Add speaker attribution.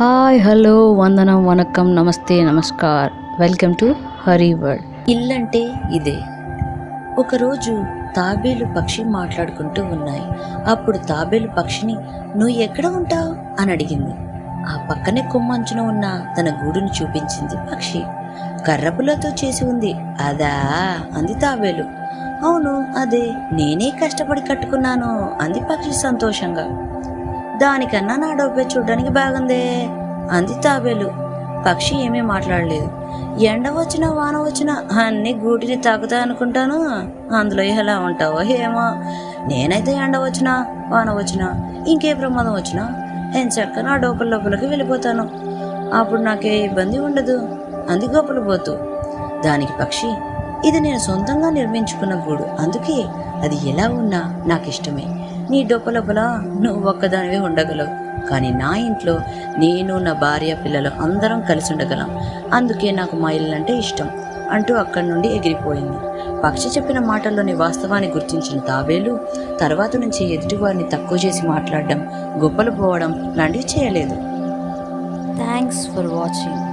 Speaker 1: Hi hello వందనం వనకం నమస్తే namaskar. Welcome to Hari world.
Speaker 2: ఇల్లంటే ఇదే. ఒకరోజు తాబేలు పక్షి మాట్లాడుకుంటూ ఉన్నాయి. అప్పుడు తాబేలు పక్షిని నువ్వు ఎక్కడ ఉంటావు? అని అడిగింది. ఆ పక్కనే కొమ్మంచున ఉన్న తన గూడుని చూపించింది పక్షి. కర్రపులతో చేసి ఉంది. అదా అంది తాబేలు. అవును అదే. నేనే కష్టపడి కట్టుకున్నాను అంది పక్షి సంతోషంగా. దానికన్నా నా డబ్బే చూడ్డానికి బాగుందే అంది తాబేలు. పక్షి ఏమీ మాట్లాడలేదు. ఎండ వచ్చినా వాన వచ్చినా అన్ని గూటిని తాకుతా అనుకుంటాను. అందులో ఎలా ఉంటావో ఏమో. నేనైతే ఎండ వచ్చినా వాన వచ్చినా ఇంకే ప్రమాదం వచ్చినా ఎంచక్క నా డోపల లోపలికి వెళ్ళిపోతాను. అప్పుడు నాకే ఇబ్బంది ఉండదు అంది గోపల పోతూ. దానికి పక్షి ఇది నేను సొంతంగా నిర్మించుకున్న గూడు అందుకే అది ఎలా ఉన్నా నాకు ఇష్టమే నీ డొప్పలోపల నువ్వు ఒక్కదానివే ఉండగలవు. కానీ నా ఇంట్లో నేను నా భార్య పిల్లలు అందరం కలిసి ఉండగలం. అందుకే నాకు మా ఇల్లు అంటే ఇష్టం అంటూ అక్కడి నుండి ఎగిరిపోయింది. పక్షి చెప్పిన మాటల్లోని వాస్తవాన్ని గుర్తించిన తాబేలు తర్వాత నుంచి ఎదుటివారిని తక్కువ చేసి మాట్లాడడం గొప్పలు పోవడం లాంటివి చేయలేదు.
Speaker 1: Thanks for watching